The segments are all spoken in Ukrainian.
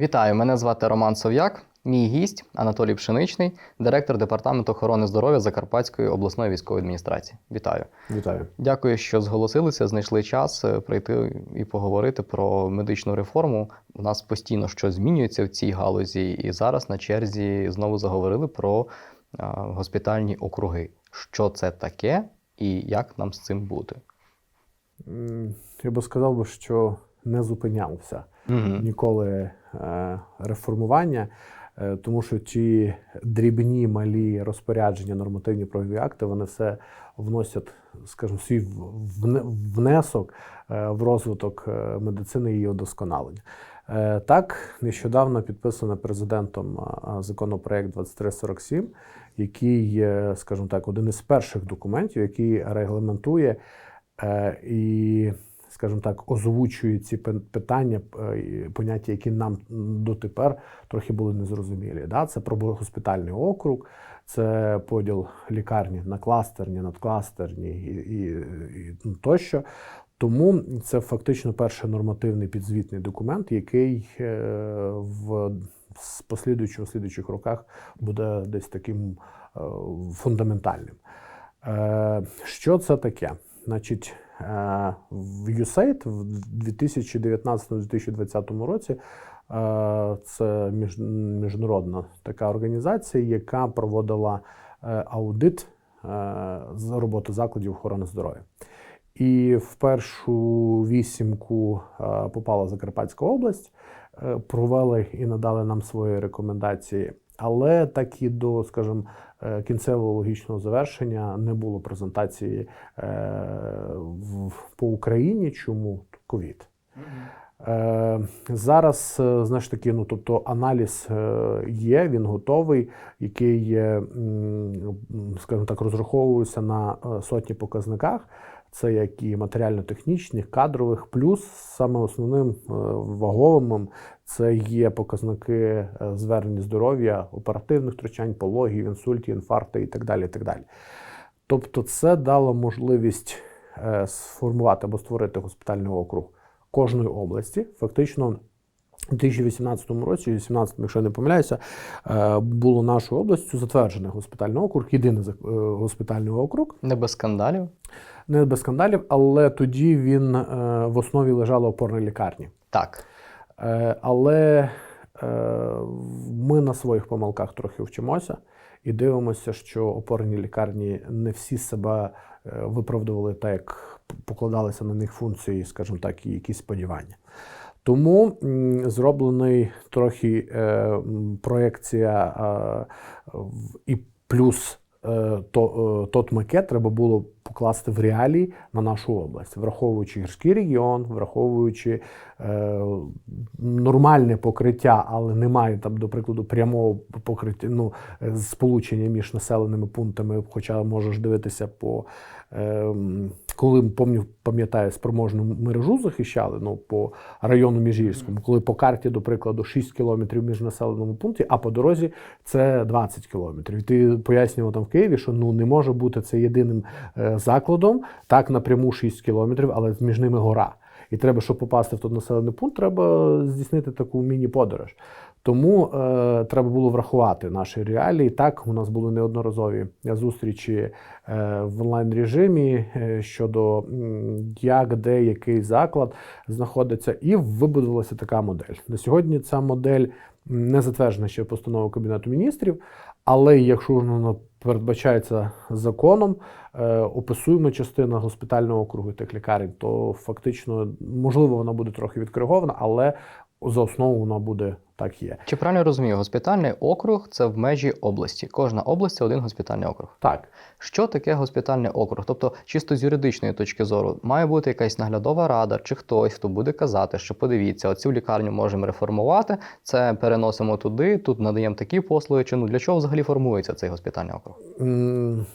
Вітаю, мене звати Роман Сов'як. Мій гість Анатолій Пшеничний, директор департаменту охорони здоров'я Закарпатської обласної військової адміністрації. Вітаю. Вітаю. Дякую, що зголосилися, знайшли час е, прийти і поговорити про медичну реформу. У нас постійно щось змінюється в цій галузі, і зараз на черзі знову заговорили про госпітальні округи. Що це таке і як нам з цим бути? Я би сказав, що не зупинявся Угу. ніколи е, реформування, е, тому що ті дрібні малі розпорядження, нормативні правові акти, вони все вносять, скажімо, свій внесок е, в розвиток медицини і її удосконалення. Так, нещодавно підписано президентом законопроект 2347, який, скажімо так, один із перших документів, який регламентує і, скажімо так, озвучує ці питання, е, поняття, які нам дотепер трохи були незрозумілі. Да? Це про госпітальний округ, це поділ лікарні на кластерні, надкластерні і, і, і ну, тощо. Тому це фактично перший нормативний підзвітний документ, який е, в послідуючих слідуючих роках буде десь таким е, фундаментальним. Що це таке? Значить, е, в USAID в 2019-2020 році е, це міжнародна така організація, яка проводила е, аудит з роботи закладів охорони здоров'я. І в першу вісімку попала Закарпатська область, провели і надали нам свої рекомендації. Але так і до, скажімо, е, кінцевого логічного завершення не було презентації е, по Україні. Чому ковід? Е, зараз, знаєш таки, ну тобто аналіз є, він готовий, який, скажімо так, розраховується на сотні показниках. Це як і матеріально-технічних, кадрових, плюс саме основним ваговим це є показники е, звернень здоров'я, оперативних втручань, пологів, інсультів, інфаркту і так далі. І так далі. Тобто, це дало можливість е, сформувати або створити госпітальний округ кожної області. Фактично, у 2018 році, 2018, якщо я не помиляюся, е, було нашою областю затверджений госпітальний округ, єдиний госпітальний округ. Не без скандалів. Не без скандалів, але тоді він в основі лежала опорна лікарні. Так. Е, але е, ми на своїх помилках трохи вчимося і дивимося, що опорні лікарні не всі себе е, виправдували так, як покладалися на них функції, скажімо так, і якісь сподівання. Тому зроблений трохи в- і плюс то, е, тот макет треба було покласти в реалії на нашу область, враховуючи гірський регіон, враховуючи е, нормальне покриття, але немає там, до прикладу, прямого покриття, ну, е, сполучення між населеними пунктами, хоча можеш дивитися по. Ем, коли пам'ятаю, спроможну мережу захищали ну, по району Міжгірському, коли по карті, до прикладу, 6 кілометрів між населеному пункті, а по дорозі це 20 кілометрів. Ти пояснював там в Києві, що ну не може бути це єдиним е, закладом, так напряму 6 кілометрів, але між ними гора. І треба, щоб попасти в той населений пункт, треба здійснити таку міні-подорож. Тому е, треба було врахувати наші реалії. Так, у нас були неодноразові зустрічі е, в онлайн режимі е, щодо як, де, який заклад знаходиться, і вибудувалася така модель. На сьогодні ця модель не затверджена ще постановою Кабінету міністрів, але якщо вона передбачається законом, е, описуємо частина госпітального округу тих лікарень, то фактично можливо вона буде трохи відкоригована, але за основу вона буде так є. Чи правильно я розумію, госпітальний округ це в межі області. Кожна область це один госпітальний округ. Так. Що таке госпітальний округ? Тобто, чисто з юридичної точки зору, має бути якась наглядова рада чи хтось, хто буде казати, що подивіться, оцю лікарню можемо реформувати, це переносимо туди, тут надаємо такі послуги. Чи ну для чого взагалі формується цей госпітальний округ? М,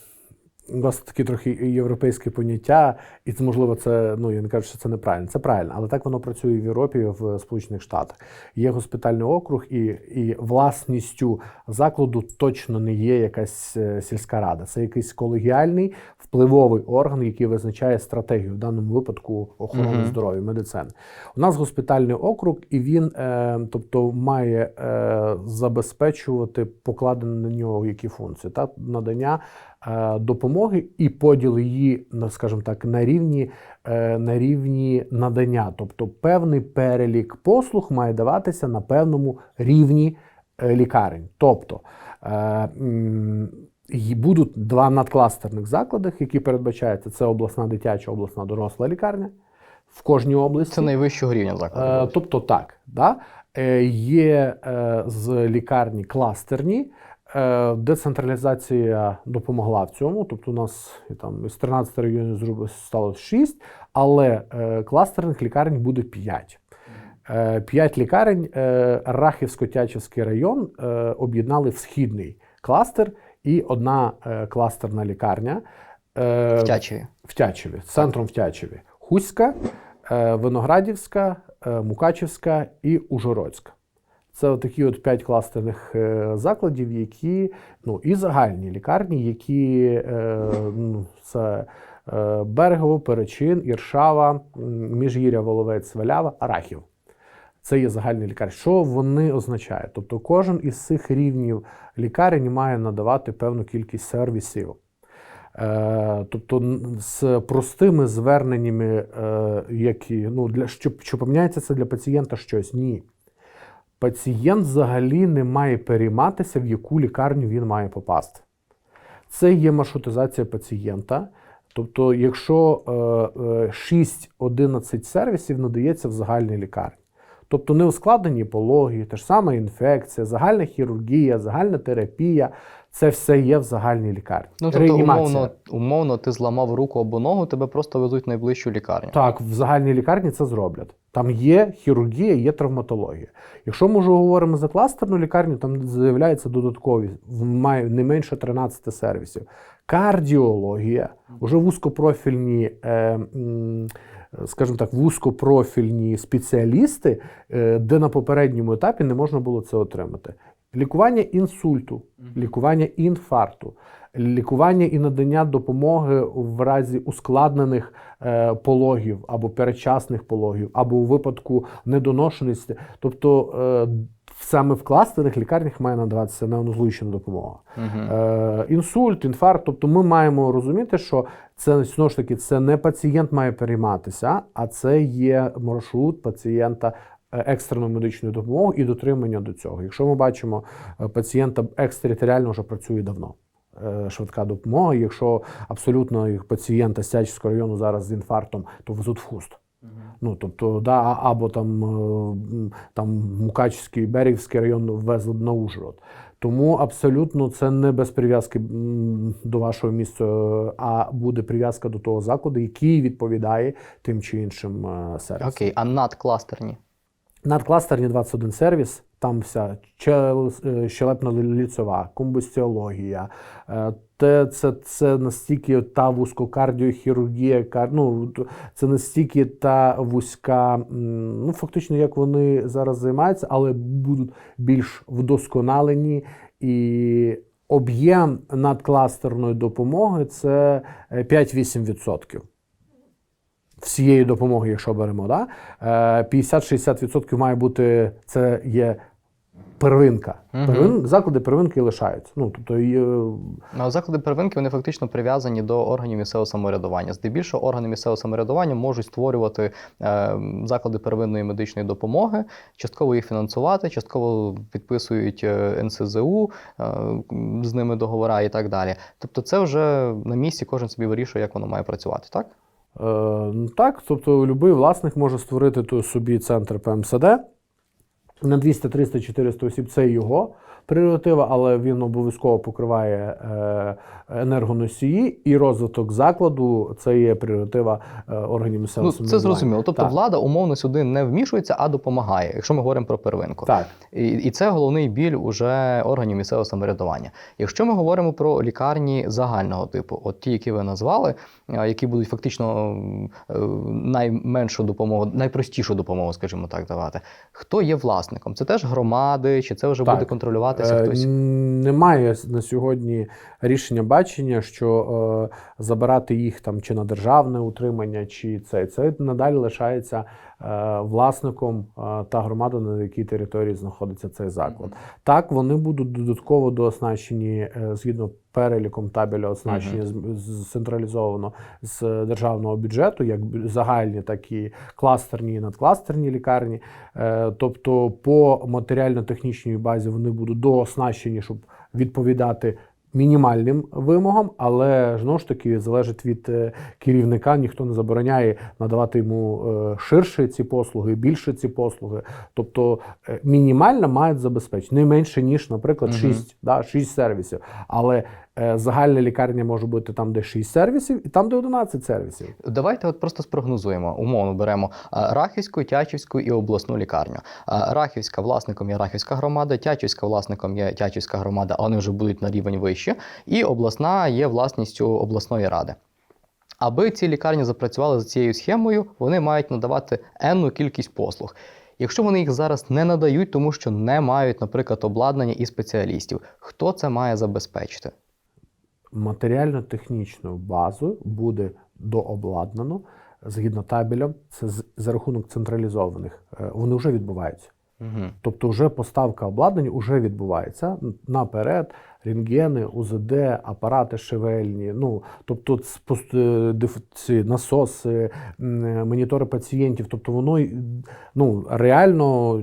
у вас такі трохи європейські поняття, і це можливо, це ну я не кажу, що це неправильно. Це правильно, але так воно працює в Європі, в Сполучених Штатах. Є госпітальний округ, і, і власністю закладу точно не є якась е, сільська рада. Це якийсь колегіальний впливовий орган, який визначає стратегію в даному випадку охорони Мгм. здоров'я, медицини. У нас госпітальний округ, і він, е, тобто, має е, забезпечувати покладені на нього які функції та надання допомоги і поділ її, скажімо так, на рівні, е, на рівні надання. Тобто певний перелік послуг має даватися на певному рівні е, лікарень. Тобто е, будуть два надкластерних заклади, які передбачаються: це обласна дитяча, обласна доросла лікарня в кожній області. Це найвищого рівня закладу. Е, тобто так, да? е, є е, з лікарні кластерні. Е, Децентралізація допомогла в цьому. Тобто, у нас там із 13 районів зробили стало 6, але е, кластерних лікарень буде 5. Е, П'ять лікарень Рахівсько-Тячівський район об'єднали в східний кластер і одна кластерна лікарня. в Тячеві. в Тячеві, центром в Тячеві. Хуська, Виноградівська, Мукачівська і Ужгородська. Це такі от п'ять кластерних е, закладів, які ну і загальні лікарні, які е, ну, це е, Берегово, Перечин, Іршава, Міжгір'я, Воловець, Валява, Арахів. Це є загальні лікарні. Що вони означають? Тобто кожен із цих рівнів лікарень має надавати певну кількість сервісів. Тобто з простими зверненнями, які ну для що, що поміняється це для пацієнта щось? Ні. Пацієнт взагалі не має перейматися, в яку лікарню він має попасти. Це є маршрутизація пацієнта. Тобто, якщо е, е, 6-11 сервісів надається в загальній лікарні. Тобто не ускладнені пологи, та ж сама інфекція, загальна хірургія, загальна терапія це все є в загальній лікарні. Ну, тобто, умовно, умовно, ти зламав руку або ногу, тебе просто везуть в найближчу лікарню. Так, в загальній лікарні це зроблять. Там є хірургія, є травматологія. Якщо ми вже говоримо за кластерну лікарню, там з'являються додаткові, має не менше 13 сервісів. Кардіологія, вже вузькопрофільні, е, скажімо так, вузькопрофільні спеціалісти, е, де на попередньому етапі не можна було це отримати. Лікування інсульту, лікування інфаркту, лікування і надання допомоги в разі ускладнених е, пологів або передчасних пологів, або у випадку недоношеності. Тобто е, саме в кластерних лікарнях має надаватися неонозлучена допомога. Угу. Інсульт, інфаркт. Тобто ми маємо розуміти, що це знову ж таки це не пацієнт має перейматися, а це є маршрут пацієнта. Е, Екстреної медичної допомоги і дотримання до цього. Якщо ми бачимо е, пацієнта екстериторіально вже працює давно. е, Швидка допомога. Якщо абсолютно їх пацієнта з Тячівського району зараз з інфарктом, то везуть в хуст. Ну, тобто, да, або там, там Мукачівський, Берегівський район везли на Ужгород. Тому абсолютно це не без прив'язки до вашого місця, а буде прив'язка до того закладу, який відповідає тим чи іншим сервісам. Окей, а надкластерні? Надкластерні 21 сервіс, там вся е, щелепно-ліцева, комбустіологія. е, Те, це, це настільки та вузькокардіохірургія, кар- ну, це настільки та вузька, ну фактично, як вони зараз займаються, але будуть більш вдосконалені і. Об'єм надкластерної допомоги це е, 5-8% всієї допомоги, якщо беремо, да? е, 50-60% має бути це є первинка. Мгм. Первин, заклади первинки лишаються. Ну, тобто, і, е, Ну, Заклади первинки вони фактично прив'язані до органів місцевого самоврядування. Здебільшого органи місцевого самоврядування можуть створювати е, заклади первинної медичної допомоги, частково їх фінансувати, частково підписують е, НСЗУ, е, з ними договора і так далі. Тобто, це вже на місці кожен собі вирішує, як воно має працювати, так? Е, ну, так, тобто будь-який власник може створити собі центр ПМСД, на 200, 300, 400 осіб це його прерогатива, але він обов'язково покриває е, енергоносії і розвиток закладу це є прерогатива е, органів місцевого Ну, це зрозуміло. Тобто Так. влада умовно сюди не вмішується, а допомагає, якщо ми говоримо про первинку. Так. І, і це головний біль уже органів місцевого самоврядування. Якщо ми говоримо про лікарні загального типу, от ті, які ви назвали, е, які будуть фактично найменшу допомогу, найпростішу допомогу, скажімо так, давати. Хто є власником? Це теж громади, чи це вже Так. буде контролюватися Е, хтось? Немає на сьогодні рішення бачення, що е, забирати їх там чи на державне утримання, чи це. Це надалі лишається власником е, та громада, на якій території знаходиться цей заклад. Так, вони будуть додатково дооснащені е, згідно переліком табеля оснащення з- з- централізовано з державного бюджету, як загальні, так і кластерні і надкластерні лікарні. Е, Тобто, по матеріально-технічній базі вони будуть дооснащені, щоб відповідати. Мінімальним вимогам, але знову ж таки залежить від е, керівника. Ніхто не забороняє надавати йому е, ширше ці послуги, більше ці послуги. Тобто е, мінімально мають забезпечити не менше ніж, наприклад, 6, угу. да, 6 сервісів. Але загальна лікарня може бути там, де 6 сервісів, і там, де 11 сервісів. Давайте от просто спрогнозуємо. Умовно беремо Рахівську, Тячівську і обласну лікарню. Рахівська власником є Рахівська громада, Тячівська власником є Тячівська громада, вони вже будуть на рівень вище. І обласна є власністю обласної ради. Аби ці лікарні запрацювали за цією схемою, вони мають надавати енну кількість послуг. Якщо вони їх зараз не надають, тому що не мають, наприклад, обладнання і спеціалістів, хто це має забезпечити? Матеріально-технічною базою буде дообладнано згідно табелям. Це за рахунок централізованих. Е, Вони вже відбуваються. Угу. Тобто, вже поставка обладнання вже відбувається наперед. Рентгени, УЗД, апарати шевельні. Ну тобто, ці насоси, монітори пацієнтів. Тобто, воно ну реально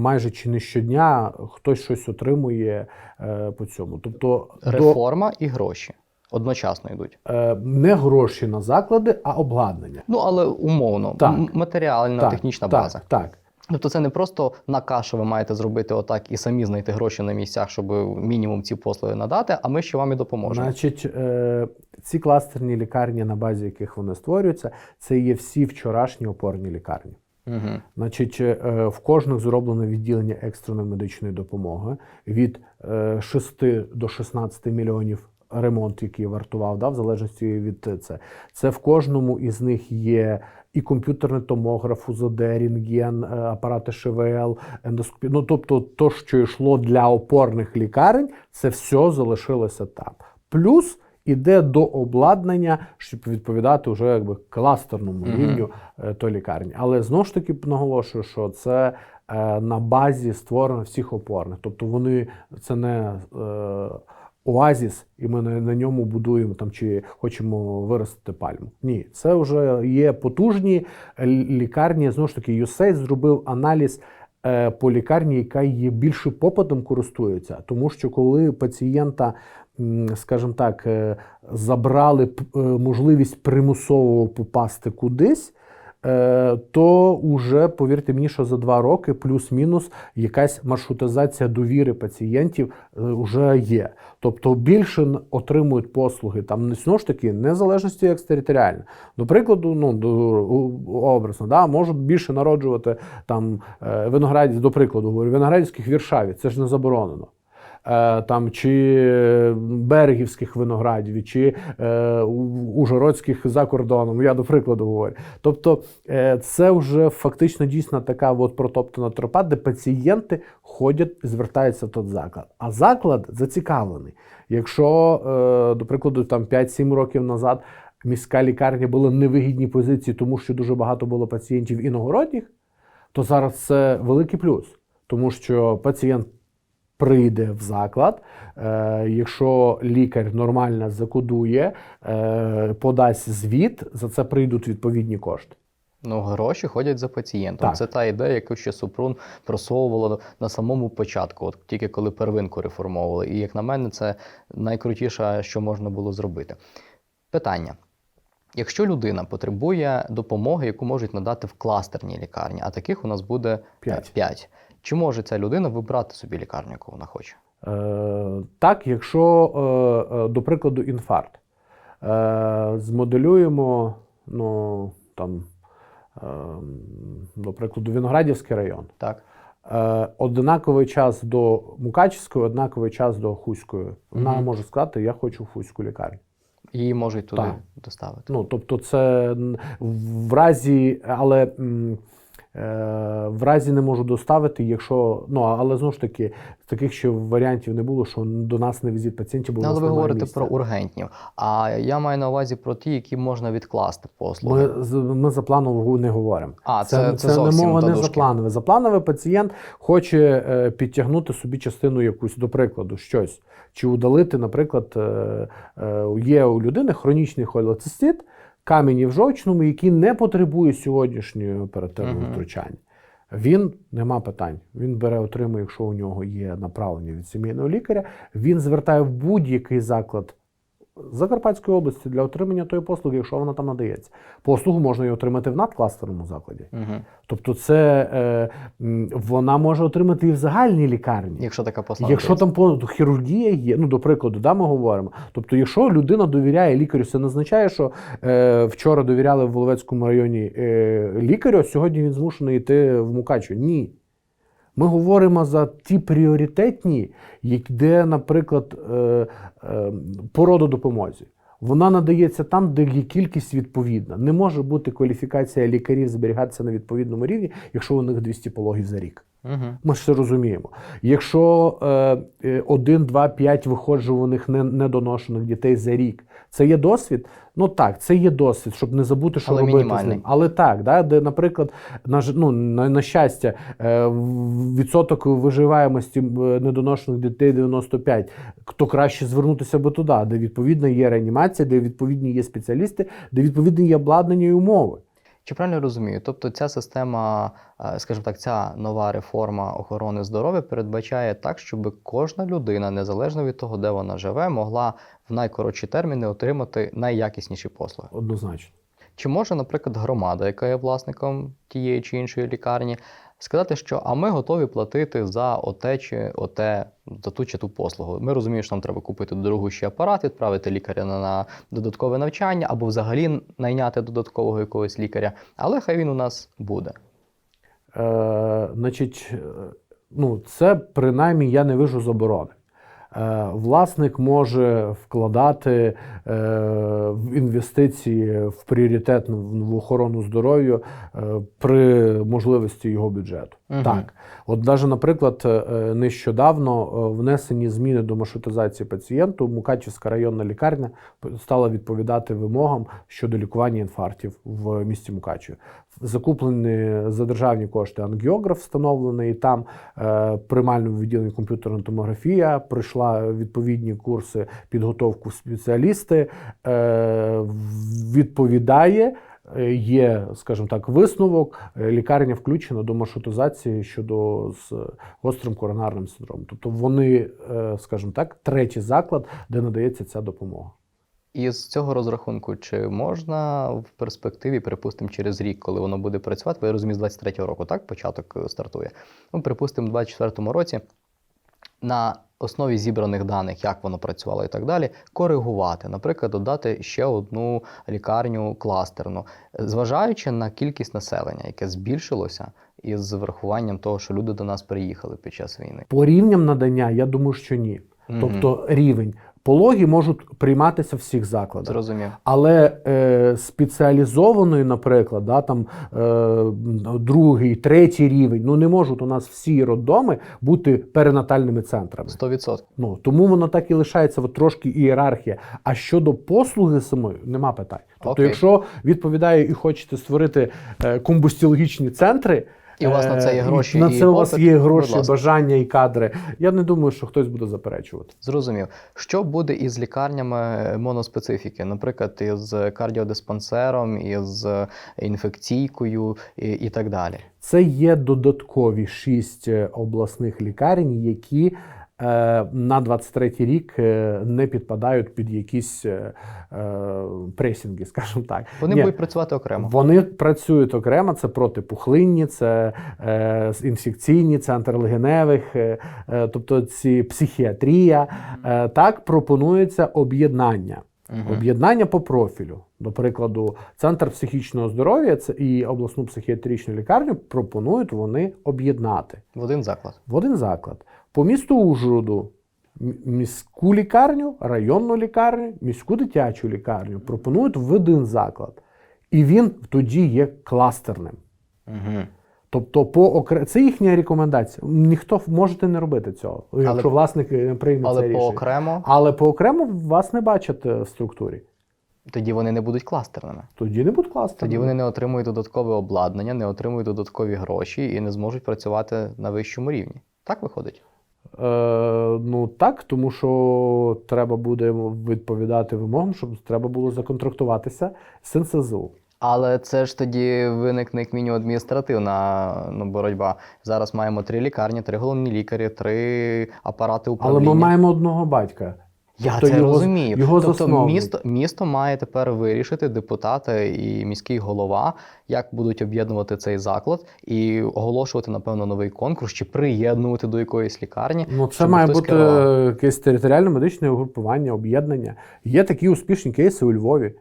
майже чи не щодня хтось щось отримує е, по цьому. Тобто, до, Реформа і гроші одночасно йдуть. е, не гроші на заклади, а обладнання. Ну, але умовно, Так. матеріальна Так, технічна так, база. Так. Тобто це не просто наказ, що ви маєте зробити отак і самі знайти гроші на місцях, щоб мінімум ці послуги надати, а ми ще вам і допоможемо. Значить, е, ці кластерні лікарні, на базі яких вони створюються, це є всі вчорашні опорні лікарні. Угу. Значить, е, в кожних зроблено відділення екстреної медичної допомоги від е, 6 до 16 мільйонів ремонт, який вартував, да, в залежності від е, це. Це в кожному із них є і комп'ютерний томограф, УЗД, рентген, е, апарати ШВЛ, ендоскопія. Ну, тобто, то, що йшло для опорних лікарень, це все залишилося там. Плюс іде до обладнання, щоб відповідати вже якби кластерному рівню е, то лікарні. Але знову ж таки наголошую, що це е, на базі створено всіх опорних. Тобто вони це не е, оазіс, і ми на, ньому будуємо там чи хочемо виростити пальму. Ні, це вже є потужні лікарні. Знову ж таки, USAID зробив аналіз. е, По лікарні, яка є більше попитом користується, тому що коли пацієнта, скажімо так, е, забрали е, можливість примусово попасти кудись, то уже повірте мені, що за два роки плюс-мінус якась маршрутизація довіри пацієнтів е, вже є. Тобто більше отримують послуги там знову ж таки незалежності екстериторіально. До прикладу, ну до образно, да, можуть більше народжувати там е, виноградів, до прикладу, говорю, виноградівських Віршаві, це ж не заборонено. Е, Там чи берегівських виноградів, чи е, ужгородських за кордоном. Я до прикладу говорю. Тобто е, це вже фактично дійсно така от протоптана тропа, де пацієнти ходять і звертаються в той заклад. А заклад зацікавлений. Якщо, е, до прикладу, там 5-7 років назад міська лікарня була в невигідній позиції, тому що дуже багато було пацієнтів іногородніх, то зараз це великий плюс, тому що пацієнт прийде в заклад, е, якщо лікар нормально закодує, е, подасть звіт, за це прийдуть відповідні кошти. Ну, гроші ходять за пацієнтом. Так. Це та ідея, яку ще Супрун просовувало на самому початку, от тільки коли первинку реформовували. І як на мене, це найкрутіше, що можна було зробити. Питання. Якщо людина потребує допомоги, яку можуть надати в кластерній лікарні, а таких у нас буде П'ять. 5. Чи може ця людина вибрати собі лікарню, яку вона хоче? Е, так, якщо, е, е, до прикладу, інфаркт. Е, змоделюємо, ну, там, е, до прикладу, Виноградівський район. Так. Е, однаковий час до Мукачівської, однаковий час до Хуської. Вона Мгм. може сказати, я хочу в Хуську лікарню. Її можуть туди Так. доставити. Ну, тобто, це в разі, але м, в разі не можу доставити, якщо. Ну, але знову ж таки, таких ще варіантів не було, що до нас не візит пацієнтів, бо Ну, але ви говорите місця. про ургентні. А я маю на увазі про ті, які можна відкласти послуги. Ми, ми за планову не говоримо. А, це- це зовсім не мова не за планове. За планове пацієнт хоче е, підтягнути собі частину якусь, до прикладу, щось. Чи удалити, наприклад, е, е, є у людини хронічний холецистит, камені в жовчному, який не потребує сьогоднішнього оперативного Мгм. втручання. Він нема питань. Він бере, отримує, якщо у нього є направлення від сімейного лікаря. Він звертає в будь-який заклад Закарпатської області для отримання тої послуги, якщо вона там надається. Послугу можна і отримати в надкластерному закладі. Угу. Тобто, це е, вона може отримати і в загальній лікарні. Якщо така послуга. Якщо там хірургія є, ну до прикладу, да, ми говоримо. Тобто, якщо людина довіряє лікарю, це не означає, що е, вчора довіряли в Воловецькому районі е, лікарю, а сьогодні він змушений йти в Мукачу. Ні. Ми говоримо за ті пріоритетні, де, наприклад, е, е, по рододопомозі. Вона надається там, де є кількість відповідна. Не може бути кваліфікація лікарів зберігатися на відповідному рівні, якщо у них 200 пологів за рік. Угу. Ми ж це розуміємо. Якщо е, е, 1, 2, 5 виходжуваних недоношених дітей за рік, це є досвід. Ну так, це є досвід, щоб не забути, що Але робити з ним. Але так, да, де, наприклад, на, ну, на, на щастя, е, відсоток виживаємості е, недоношених дітей 95, то краще звернутися би туди, де відповідно є реанімація, де відповідні є спеціалісти, де відповідні є обладнання і умови. Чи правильно розумію? Тобто ця система, е, скажімо так, ця нова реформа охорони здоров'я передбачає так, щоб кожна людина, незалежно від того, де вона живе, могла в найкоротші терміни отримати найякісніші послуги. Однозначно. Чи може, наприклад, громада, яка є власником тієї чи іншої лікарні, сказати, що а ми готові платити за оте чи оте, за ту чи ту послугу. Ми розуміємо, що нам треба купити дорогу ще апарат, відправити лікаря на, додаткове навчання або взагалі найняти додаткового якогось лікаря, але хай він у нас буде. Е, значить, е, ну, це принаймні я не вижу заборони. Е, власник може вкладати е, в інвестиції в пріоритетну в охорону здоров'я е, при можливості його бюджету. Мгм. Так, от навіть, наприклад, нещодавно внесені зміни до маршрутизації пацієнту. Мукачівська районна лікарня стала відповідати вимогам щодо лікування інфарктів в місті Мукачеві. Закуплені за державні кошти ангіограф встановлений, там приймальному відділенні комп'ютерна томографія пройшла відповідні курси підготовку спеціалісти, е, відповідає. е, Є, скажімо так, висновок. е, Лікарня включена до маршрутизації щодо з гострим коронарним синдромом. Тобто вони, скажімо так, третій заклад, де надається ця допомога. І з цього розрахунку, чи можна в перспективі, припустимо, через рік, коли воно буде працювати, я розумію, з 23-го року, так, початок стартує. Ну, припустимо, в 24-му році на основі зібраних даних, як воно працювало і так далі, коригувати, наприклад, додати ще одну лікарню кластерну, зважаючи на кількість населення, яке збільшилося із врахуванням того, що люди до нас приїхали під час війни. По рівням надання, я думаю, що ні. Тобто рівень. Пологи можуть прийматися в всіх закладах. Зрозумів. Але е, спеціалізованої, наприклад, да, там, е, другий, третій рівень, ну не можуть у нас всі роддоми бути перинатальними центрами. 100%. Ну, тому воно так і лишається от трошки ієрархія. А щодо послуги самої, нема питань. Тобто, Окей. якщо відповідає і хочете створити е, комбустіологічні центри, І у вас на це є е, гроші на і це у вас є гроші, бажання і кадри. Я не думаю, що хтось буде заперечувати. Зрозумів. Що буде із лікарнями моноспецифіки, наприклад, із кардіодиспансером, із інфекційкою і, і так далі? Це є додаткові шість е, обласних лікарень, які на 23-й рік е, не підпадають під якісь е, е, пресінги, скажімо так. Вони Ні. будуть працювати окремо. Вони працюють окремо, це протипухлинні, це е, інфекційні, це антилегеневих, е, е, тобто ці психіатрія. Е, так пропонується об'єднання. Мгм. Об'єднання по профілю. До прикладу, Центр психічного здоров'я і обласну психіатричну лікарню пропонують вони об'єднати В один заклад. в один заклад. По місту Ужгороду міську лікарню, районну лікарню, міську дитячу лікарню пропонують в один заклад. І він тоді є кластерним. Угу. Тобто, по окре... це їхня рекомендація. Ніхто можете не робити цього, якщо власник е, прийме Але по рішення. окремо Але по окремо вас не бачать е, в структурі. тоді вони не будуть кластерними. Тоді не будь кластерним. Тоді вони не отримують додаткове обладнання, не отримують додаткові гроші і не зможуть працювати на вищому рівні. Так виходить? Е, ну так, тому що треба буде відповідати вимогам, щоб треба було законтрактуватися з НСЗУ. Але це ж тоді виникне як мінімум адміністративна ну, боротьба. Зараз маємо три лікарні, три головні лікарі, три апарати Але ми маємо одного батька. Я Тобто це його- розумію. його тобто засновник. місто, місто має тепер вирішити депутати і міський голова, як будуть об'єднувати цей заклад і оголошувати, напевно, новий конкурс чи приєднувати до якоїсь лікарні. Ну, це має бути керував. якесь територіальне медичне угрупування, об'єднання. Є такі успішні кейси у Львові.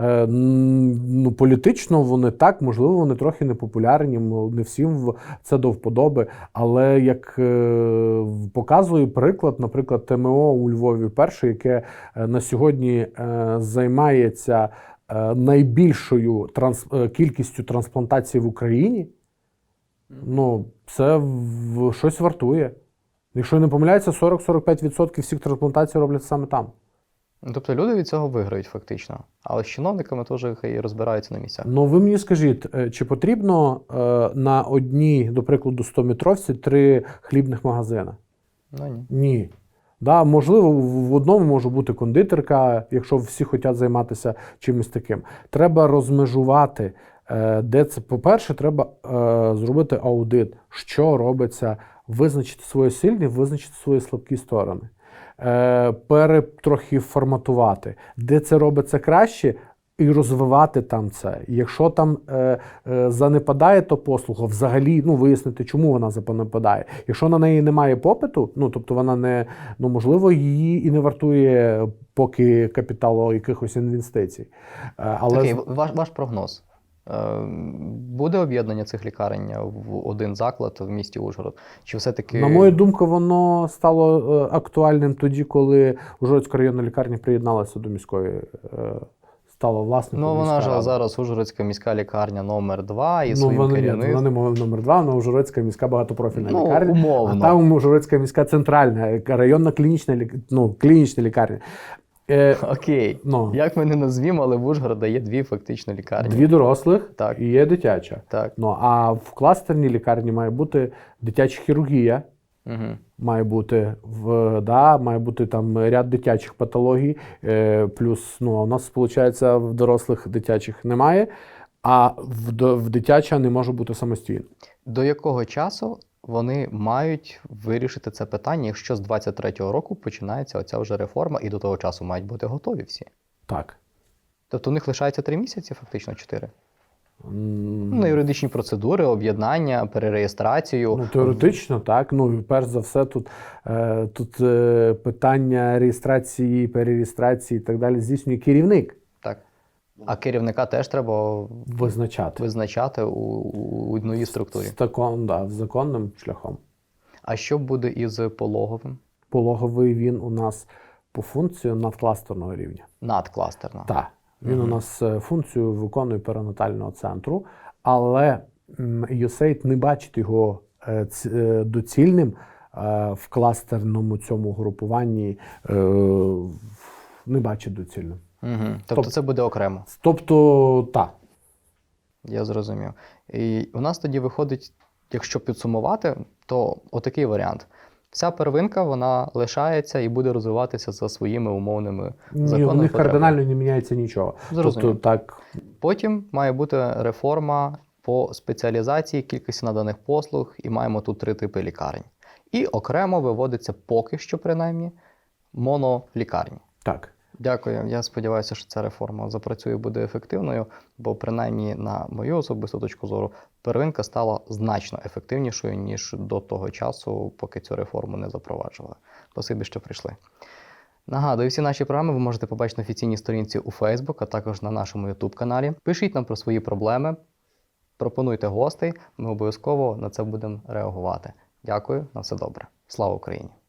Е, ну, політично вони так, можливо, вони трохи непопулярні, не всім це до вподоби. Але як е, показує приклад, наприклад, ТМО у Львові, перше, яке е, на сьогодні займається найбільшою транс, кількістю трансплантацій в Україні, ну, це в, щось вартує. Якщо не помиляюся, 40-45% всіх трансплантацій роблять саме там. Ну, Тобто люди від цього виграють фактично. Але з чиновниками теж хай розбираються на місцях. Ну ви мені скажіть, е, чи потрібно е, на одній, до прикладу, 100-метровці три хлібних магазини? Ну ні. Ні. Да, можливо, в в одному може бути кондитерка, якщо всі хочуть займатися чимось таким. Треба розмежувати, е, де це. По-перше, треба е, зробити аудит, що робиться, визначити свої сильні, визначити свої слабкі сторони. Е, пере трохи форматувати, де це робиться краще, і розвивати там це. І Якщо там е, е, занепадає то послуга, взагалі ну вияснити, чому вона занепадає. Якщо на неї немає попиту, ну тобто вона не ну можливо її і не вартує поки капіталу якихось інвестицій. Е, але Окей, ваш, ваш прогноз. Е, Буде об'єднання цих лікарень в один заклад в місті Ужгород? Чи все-таки на мою думку, воно стало е, актуальним тоді, коли Ужгородська районна лікарня приєдналася до міської. е, Стала власником. ну вона ж зараз Ужгородська міська лікарня номер 2 і ну, своїм вона, ні, вона не мова номер два, вона Ужгородська міська багатопрофільна Ну, лікарня. умовно. А там Ужгородська міська центральна, районна клінічна, ну, клінічна лікарня. Е, Окей. ну, Як ми не назвімо, але в Ужгорода є дві фактично лікарні. дві дорослих Так. і є дитяча. Так. Ну, а в кластерній лікарні має бути дитяча хірургія, Угу. має бути в да, має бути там ряд дитячих патологій. Е, плюс ну, у нас, виходить, в дорослих дитячих немає, а в, до- в дитяча не може бути самостійно. До якого часу вони мають вирішити це питання, якщо з 23-го року починається оця вже реформа, і до того часу мають бути готові всі? Так. Тобто у них лишається три місяці, фактично чотири. М, Ну, юридичні процедури, об'єднання, перереєстрацію. Ну, теоретично, так. Ну, перш за все, тут, е, тут е, питання реєстрації, перереєстрації і так далі здійснює керівник. А керівника теж треба визначати. визначати у, у новій структурі. З таком, да, законним шляхом. А що буде із пологовим? Пологовий він у нас по функцію надкластерного рівня. Надкластерно. Так, він у нас е, функцію виконує перинатального центру, але USAID не бачить його е, е, доцільним в кластерному цьому групуванні. Не бачить доцільним. Угу. Тобто Тоб- це буде окремо. Тобто, так. Я зрозумів. І у нас тоді виходить, якщо підсумувати, то отакий варіант. Вся первинка вона лишається і буде розвиватися за своїми умовними Ні, у них кардинально не міняється нічого. Тобто, так, Потім має бути реформа по спеціалізації кількості наданих послуг, і маємо тут три типи лікарень. І окремо виводиться поки що, принаймні, монолікарні. Так. Дякую. Я сподіваюся, що ця реформа запрацює і буде ефективною, бо принаймні, на мою особисту точку зору, первинка стала значно ефективнішою ніж до того часу, поки цю реформу не запроваджували. Спасибі, що прийшли. Нагадую, всі наші програми ви можете побачити на офіційній сторінці у Facebook, а також на нашому YouTube каналі. Пишіть нам про свої проблеми, пропонуйте гостей. Ми обов'язково на це будемо реагувати. Дякую, на все добре. Слава Україні!